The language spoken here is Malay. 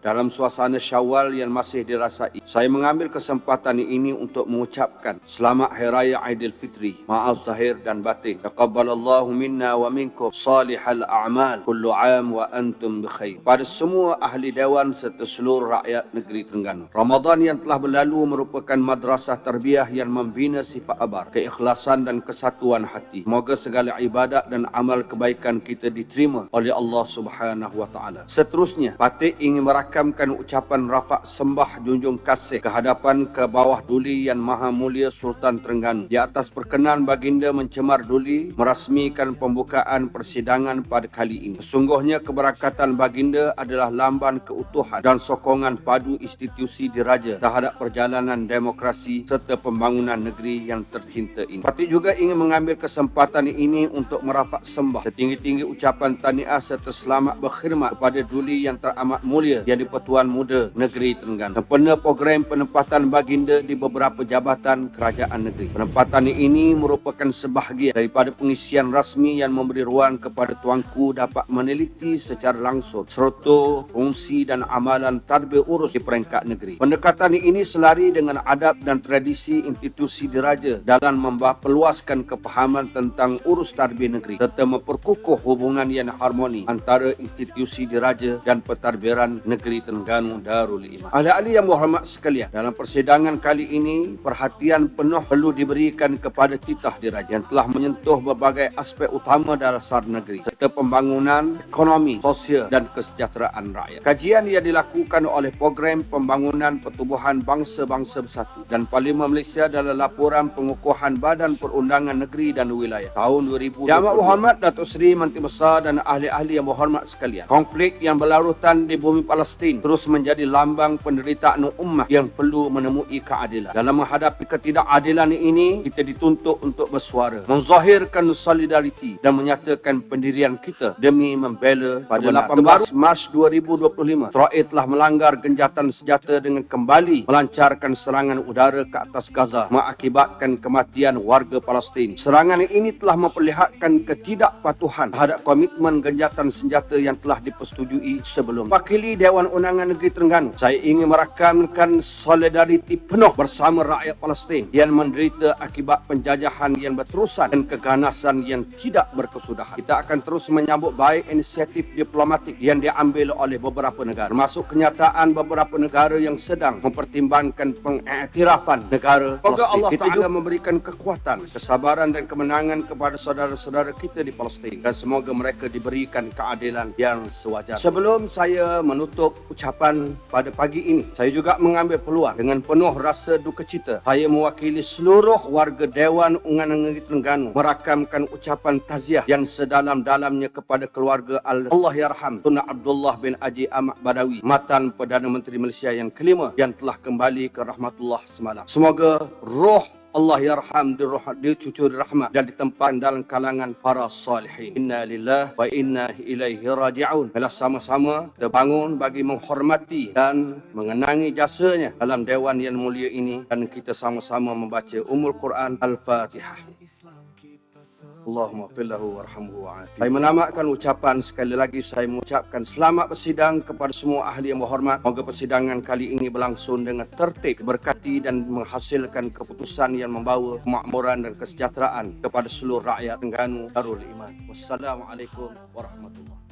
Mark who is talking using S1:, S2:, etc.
S1: dalam suasana syawal yang masih dirasai. Saya mengambil kesempatan ini untuk mengucapkan selamat Hari Raya Aidilfitri. Maaf zahir dan batin. Taqabbalallahu minna wa minkum salihal a'mal. Kullu am wa antum bikhair. Pada semua ahli dewan serta seluruh rakyat negeri Terengganu. Ramadan yang telah berlalu merupakan madrasah tarbiyah yang membina sifat abar, keikhlasan dan kesatuan hati. Semoga segala ibadat dan amal kebaikan kita diterima oleh Allah Subhanahu wa taala. Seterusnya, Patik ingin merakamkan ucapan rafak sembah junjung kasih kehadapan ke bawah duli yang maha mulia Sultan Terengganu. Di atas perkenan baginda mencemar duli merasmikan pembukaan persidangan pada kali ini. Sesungguhnya keberakatan baginda adalah lamban keutuhan dan sokongan padu institusi diraja terhadap perjalanan demokrasi serta pembangunan negeri yang tercinta ini. Patik juga ingin mengambil kesempatan ini untuk merapat sembah setinggi-tinggi ucapan tahniah serta selamat berkhidmat kepada duli yang teramat mulia yang di-Pertuan Muda Negeri Terengganu. Sempena program penempatan baginda di beberapa jabatan kerajaan negeri. Penempatan ini merupakan sebahagian daripada pengisian rasmi yang memberi ruang kepada tuanku dapat meneliti secara langsung serta fungsi dan amalan tadbir urus di peringkat negeri. Pendekatan ini selari dengan adab dan tradisi institusi diraja dalam memperluaskan kepahaman tentang urus tadbir negeri serta memperkukuh hubungan yang harmoni antara institusi diraja dan pentadbiran negeri Terengganu Darul Iman. Ahli-ahli yang berhormat sekalian, dalam persidangan kali ini perhatian penuh perlu diberikan kepada titah diraja yang telah menyentuh berbagai aspek utama dasar negeri serta pembangunan ekonomi, sosial dan kesejahteraan rakyat. Kajian yang dilakukan oleh program pembangunan pertubuhan bangsa-bangsa bersatu dan Parlimen Malaysia dalam laporan pengukuhan Badan Perundangan Negeri dan Wilayah tahun 2020. Yang berhormat Datuk Seri Menteri Besar dan ahli-ahli yang berhormat sekalian. Konflik yang berlarutan di bumi Palestin terus menjadi lambang penderitaan ummah yang perlu menemui keadilan. Dalam menghadapi ketidakadilan ini, kita dituntut untuk bersuara, menzahirkan solidariti dan menyatakan pendirian kita demi membela pada 18 Mac 2025. Israel telah melanggar genjatan senjata dengan kembali melancarkan serangan udara ke atas Gaza mengakibatkan kematian warga Palestin. Serangan ini telah memperlihatkan ketidakpatuhan terhadap komitmen genjatan senjata yang telah dipersetujui sebelum. Wakili Dewan Undangan Negeri Terengganu, saya ingin merakamkan solidariti penuh bersama rakyat Palestin yang menderita akibat penjajahan yang berterusan dan keganasan yang tidak berkesudahan. Kita akan terus menyambut baik inisiatif diplomatik yang diambil oleh beberapa negara, termasuk kenyataan beberapa negara yang sedang mempertimbangkan pengiktirafan negara Semoga Allah kita juga memberikan kekuatan, kesabaran dan kemenangan kepada saudara-saudara kita di Palestin dan semoga mereka diberikan keadilan yang sewajar. Sebelum saya menutup ucapan pada pagi ini, saya juga mengambil peluang dengan penuh rasa duka cita. Saya mewakili seluruh warga Dewan Undangan Negeri Terengganu merakamkan ucapan taziah yang sedalam-dalamnya kepada keluarga Allah Yarham Tun Abdullah bin Haji Ahmad Badawi, matan Perdana Menteri Malaysia yang kelima yang telah kembali ke rahmatullah semalam. Semoga roh Allah yarham dia cucu rahmat dan ditempatkan dalam kalangan para salihin. Inna lillah wa inna ilaihi raji'un. Bila sama-sama terbangun bagi menghormati dan mengenangi jasanya dalam dewan yang mulia ini dan kita sama-sama membaca Ummul Quran Al-Fatihah. Allahumma fillahu warhamhu wa'afi. Saya menamatkan ucapan sekali lagi saya mengucapkan selamat bersidang kepada semua ahli yang berhormat. Semoga persidangan kali ini berlangsung dengan tertib, berkati dan menghasilkan keputusan yang membawa kemakmuran dan kesejahteraan kepada seluruh rakyat Terengganu Darul Iman. Wassalamualaikum warahmatullahi